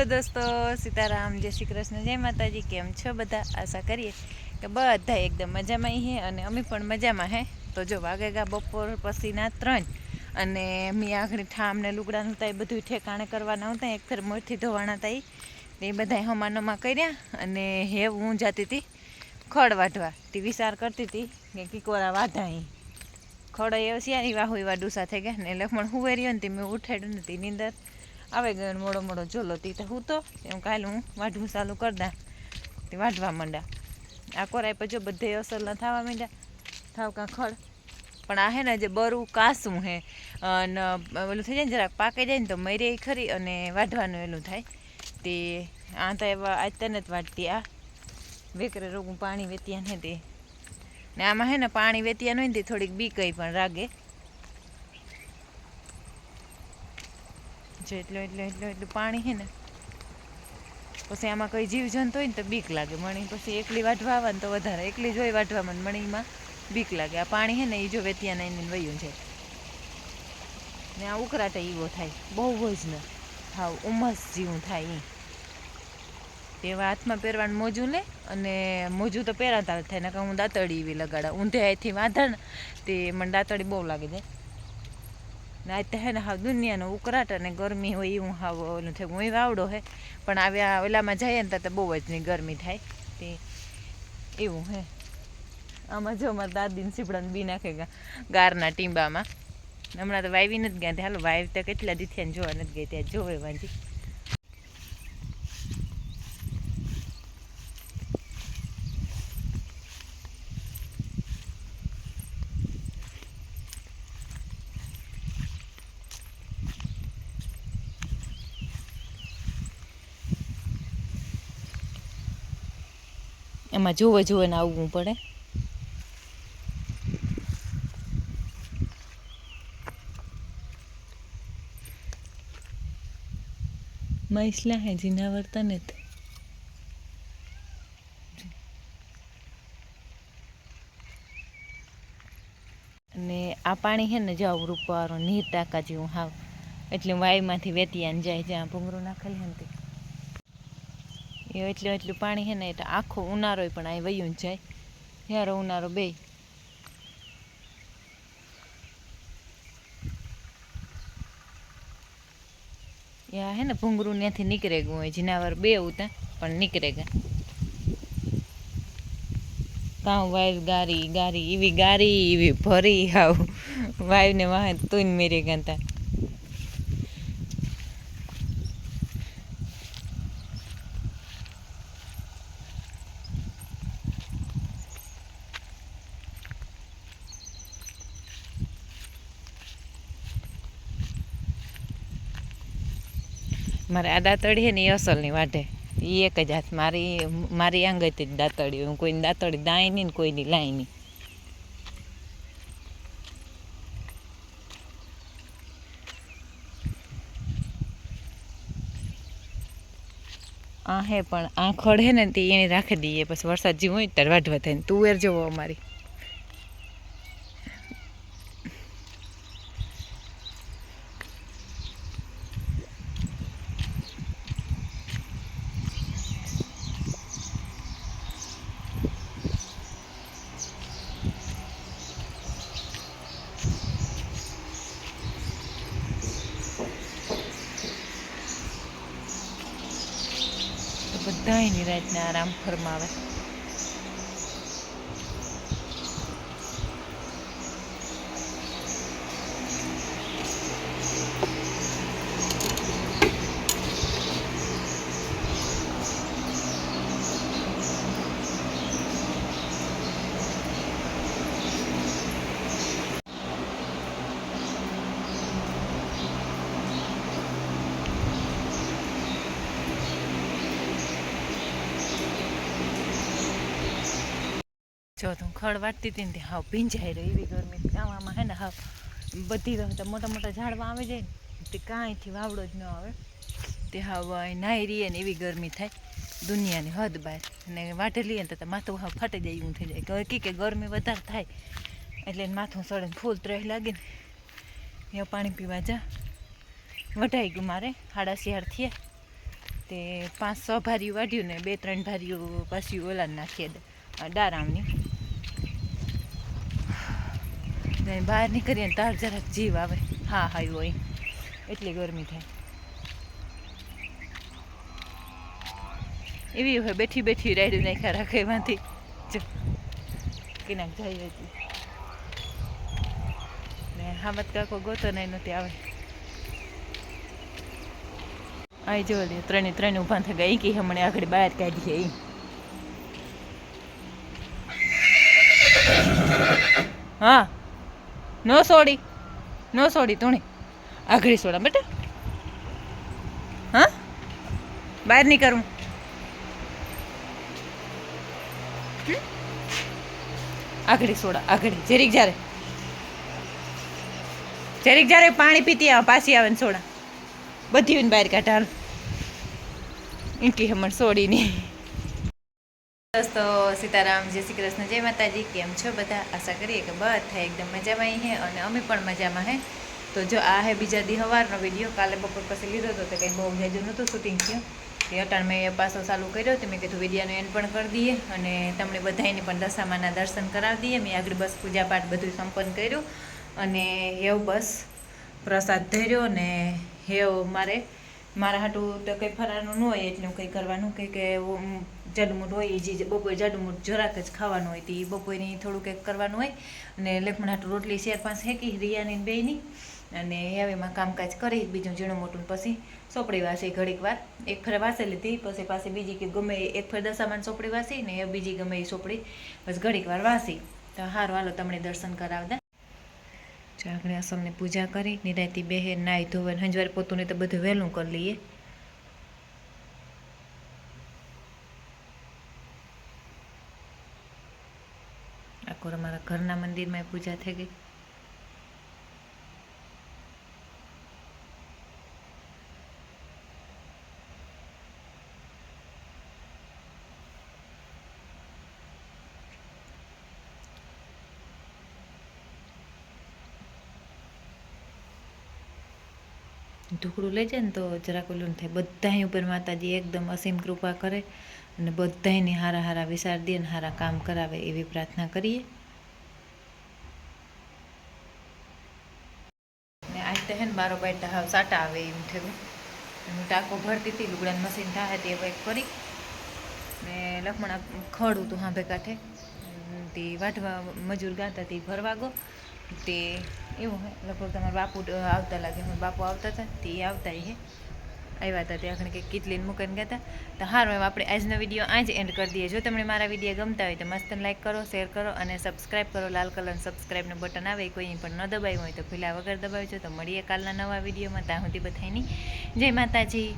Hello દોસ્તો, સીતારામ, જય શ્રી કૃષ્ણ, જય માતાજી, કેમ છો બધા? આશા કરીએ કે બધા એકદમ મજામાં હે અને અમે પણ મજામાં હે. તો જો વાગેગા બપોર પછીના ત્રણ અને મેં આખરી ઠામ ને લુગડાનું હતા એ બધું ઠેકાણે કરવાના હતા એક ફેર મોરથી ધોવાના હતા. એ બધા હમાનોમાં કર્યા અને હે હું જતી હતી ખડ વાઢવા. તે વિચાર કરતી હતી કે કીકોરા વાઢા અહીં ખડો એવો શિયાળી વાહુ એવા ડૂસા થઈ ગયા ને એટલે લખમણ હુવેર્યો ને તે મેં ઉઠાડ્યું નથી તેની અંદર આવે ગયો મોડો મોડો જોલો તી તો હું તો એમ કાલે હું વાઢવું ચાલુ કરી દા. તે વાઢવા માંડા આ કોરાય પછી જો બધે ન થવા માંડ્યા. થાવ કાં ખડ. પણ આ હે ને જે બરું કાસું હે, અને ઓલું થઈ જાય ને જરાક પાકી જાય ને તો મરી ખરી અને વાઢવાનું એલું થાય. તે આ તો એવા આજ તને જ વાટતી આ. વેકરે રોગું પાણી વેતિયા ને તે. ને આમાં હે ને પાણી વેતિયા નહીં તે થોડીક બી કંઈ પણ રાગે. જો એટલું એટલું એટલું એટલું પાણી છે ને. પછી આમાં કોઈ જીવજંતુ હોય ને તો બીક લાગે. મણી પછી એકલી વાઢવા આવે ને તો વધારે. એકલી જોઈ વાઢવામાં મને મણીમાં બીક લાગે. આ પાણી છે ને એ જો વેતિયાના એને વયું છે. ને આ ઉકળાટ એવો થાય. બહુ જ ને. હાવ ઉમસ જેવું થાય એ એવા હાથમાં પહેરવાનું મોજું લે અને મોજું તો પહેરાતા થાય. નકર હું દાંતળી એવી લગાડા ઊંધે આથી વાંધણ ને તે મને દાંતળી બહુ લાગે છે. ને આજ હે ને હાવ દુનિયાનો ઉકળાટ અને ગરમી હોય એવું હાવ ઓલું થાય. હું વાવડો હે, પણ આવ્યા ઓલામાં જઈએ ને તો બહુ જ ગરમી થાય. તે એવું હે. આમાં જો મારા દાદીને સીપડાને બી નાખે ગારના ટીંબામાં. હમણાં તો વાવી નથી ગયા હાલો વાવી તો કેટલા દીથી ને જોવા નથી ગઈ ત્યાં જોવે વાંજી એમાં જોવે જોવે ને આવવું પડે. મૈસલા હે જીના વર્તન અને આ પાણી છે ને જાવ રૂપવાળું નીર ટાંકા જેવું હાવ. એટલે વાયમાંથી વેતિયાને જાય, જ્યાં ભૂંગળું નાખેલું હે ને તે. એ એટલું એટલું પાણી છે ને એટલે આખો ઉનાળો પણ અહીં વયું જાય. યારો ઉનાળો બે. યા હે ને ભૂંગરું ત્યાંથી નીકળે ગયું હોય, જીનાવર બે ઉતા, પણ નીકળે ગયા કાં વાઈવ ગારી ગારી એવી ગારી એવી ભરી આવું. વાઈવને વાહ તું મેરી ગયા મારે આ દાંતળી છે ને એ અસલની વાઢે. એ એક જ હાથ મારી મારી આંગળથી જ દાંતળી હું કોઈની દાંતળી દાય ને કોઈની લાય નહીં. આ હે પણ આંખોડ ખડ હે ને તે એને રાખી દઈએ. પછી વરસાદ જેવું હોય ત્યારે વાઢવા થાય તુવેર જોવો અમારી. તો નહીં રાતના આરામ ફરમાવે. જો તું ખડ વાટતી હતી ને તે હાવ ભીંજાઈ રહી એવી ગરમી. આવામાં હે ને હાવ બધી મોટા મોટા ઝાડવા આવી જાય ને, તે કાંઈથી વાવડો જ ન આવે. તે હાવ નાહી રહીએ ને એવી ગરમી થાય. દુનિયાની હદ બહાર અને વાટે લઈએ ને તો માથું હાવ ફાટી જાય એવું થઈ જાય. કે કે ગરમી વધારે થાય. એટલે માથું સડે ફૂલ ત્રેહ લાગે ને એ પાણી પીવા જા. વઢાઈ ગયું મારે, હાડા શિયાળ થયા. તે પાંચ છ ભારીયું વાઢ્યું ને બે ત્રણ ભારીઓ પાછી ઓલા નાખીએ ડારામની. ને બહાર નીકળીએ ને તાર જરાક જીવ આવે. હા હા હોય. એટલી ગરમી થાય. એવી હોય, બેઠી બેઠી રાઈડ નાખ્યા રાખે એમાંથી. જો, કિનાક જાય હતી ને હામત કાકો ગોતો નહીં નથી આવે. આઈ જો ત્રણે ત્રણ ઊભા થઈ ગયા. ઈ કે હમણે આગળ બહાર કાઢીએ એ હા. નો સોડી. નો સોડી તુણી આઘરી સોડા બેટા. હા? બહાર નહીં કરું આગળ સોડા આઘડી જરીક જ્યારે. જરીક જ્યારે પાણી પીતી આવે, પાછી આવે ને સોડા. બધી બહાર કાઢા ઈંટી હમણ સોડીની દોસ્તો, સીતારામ, જય શ્રી કૃષ્ણ, જય માતાજી, કેમ છો બધા? આશા કરીએ કે બધા એકદમ મજામાં હે અને અમે પણ મજામાં હે. તો જો આ હે બીજા દી હવારનો વીડિયો, કાલે બપોર પછી લીધો હતો તો કંઈ બહુ જાજુ નહોતું શૂટિંગ થયું. તે અટાણ મેં પાછો ચાલુ કર્યો તો મેં કીધું વિડીયાનો એન્ડ પણ કરી દઈએ અને તમને બધાને પણ દશામાના દર્શન કરાવી દઈએ. મેં આગળ બસ પૂજાપાઠ બધું સંપન્ન કર્યું અને હેવ બસ પ્રસાદ ધર્યો ને હેવ મારે મારા હાટું તો કંઈ ફરાનું ન હોય, એટલે હું કંઈ કરવાનું કંઈ કે જાડુમૂટ હોય જે બપોરે જાડુમૂઠ જરાક જ ખાવાનું હોય તો એ થોડું કંઈક કરવાનું હોય. અને લક્ષ્મણ હાટું રોટલી શેર પાસે હેકી રિયાની ને બેયની. અને હવેમાં કામકાજ કરી, બીજું ઝીણું મોટું પછી સોપડી વાસી ઘડીક વાર. એક ફેર વાસી લીધી પછી પાછી બીજી કે ગમે એક ફેર દસામાં સોપડી વાસી ને બીજી ગમે એ સોપડી. બસ ઘડીક વાર વાસી. તો હારું, હાલો, તમને દર્શન કરાવતા. ચાકડી અસલની પૂજા કરી, નિરાયતી બેહે, નાહી ધોવે હંજવારે પોતું તો બધું વહેલું કરી લઈએ. આખો અમારા ઘરના મંદિરમાં પૂજા થઈ ગઈ. ઢુકડું લઈ જાય ને તો જરાક ઓલું થાય. બધાય ઉપર માતાજી એકદમ અસીમ કૃપા કરે અને બધાયને હારા હારા વિચાર દે ને હારા કામ કરાવે એવી પ્રાર્થના કરીએ. ને આજ તો હે ને બારો ભાઈ હાવ સાટા આવે એમ થયું. હું ટાંકો ભરતી હતી, લુગડાનું મશીન થાય તે હવે કરી ને લખમણ ખડ હતું હાંભે કાંઠે. તે વાઢવા મજૂર ગાતા તે ભરવા ગો. તે એવું હોય લગભગ તમારા બાપુ આવતા લાગે. હું બાપુ આવતા હતા તે આવતા હે. આવ્યા હતા ત્યાં. આગળ કંઈક કીટલીને મૂકીને ગયા હતા. તો હારું એમ આપણે આજનો વીડિયો આ જ એન્ડ કરી દઈએ. જો તમને મારા વીડિયો ગમતા હોય તો મસ્ત લાઈક કરો શેર કરો અને સબસ્ક્રાઇબ કરો. લાલ કલરનું સબસ્ક્રાઇબનું બટન આવે કોઈ પણ ન દબાવ્યું હોય તો ભીલા વગર દબાવજો. તો મળીએ કાલના નવા વિડીયોમાં. ત્યાં સુધી બધાની જય માતાજી.